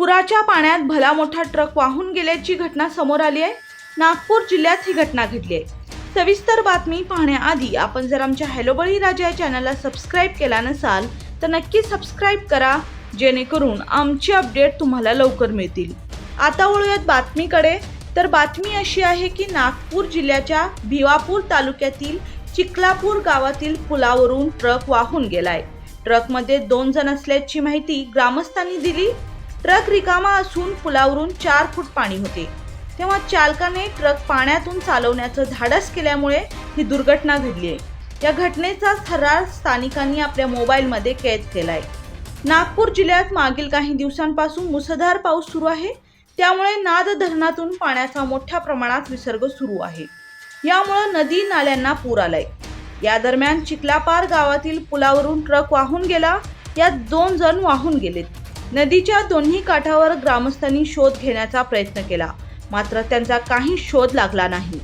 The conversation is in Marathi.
पुराच्या पाण्यात भला मोठा ट्रक वाहून गेल्याची घटना समोर आली आहे. नागपूर जिल्ह्यात ही घटना घडली आहे. सविस्तर बातमी पाहण्याआधी आपण जर आमच्या हॅलो बळी राजा या चॅनलला सबस्क्राईब केला नसाल तर नक्की सबस्क्राईब करा जेणेकरून आमची अपडेट तुम्हाला लवकर मिळतील. आता वळूयात बातमीकडे. तर बातमी अशी आहे की नागपूर जिल्ह्याच्या भिवापूर तालुक्यातील चिखलापूर गावातील पुलावरून ट्रक वाहून गेलाय. ट्रकमध्ये दोन जण असल्याची माहिती ग्रामस्थांनी दिली. ट्रक रिकामा असून पुलावरून चार फूट पाणी होते. तेव्हा चालकाने ट्रक पाण्यातून चालवण्याचं धाडस केल्यामुळे ही दुर्घटना घडली आहे. या घटनेचा थरार स्थानिकांनी आपल्या मोबाईलमध्ये कैद केला आहे नागपूर जिल्ह्यात मागील काही दिवसांपासून मुसळधार पाऊस सुरू आहे. त्यामुळे नाद धरणातून पाण्याचा मोठ्या प्रमाणात विसर्ग सुरू आहे. यामुळे नदी नाल्यांना पूर आलाय. या दरम्यान चिखलापार गावातील पुलावरून ट्रक वाहून गेला. यात दोन जण वाहून गेलेत. नदीच्या दोन्ही काठावर ग्रामस्थांनी शोध घेण्याचा प्रयत्न केला. मात्र त्यांचा काही शोध लागला नाही.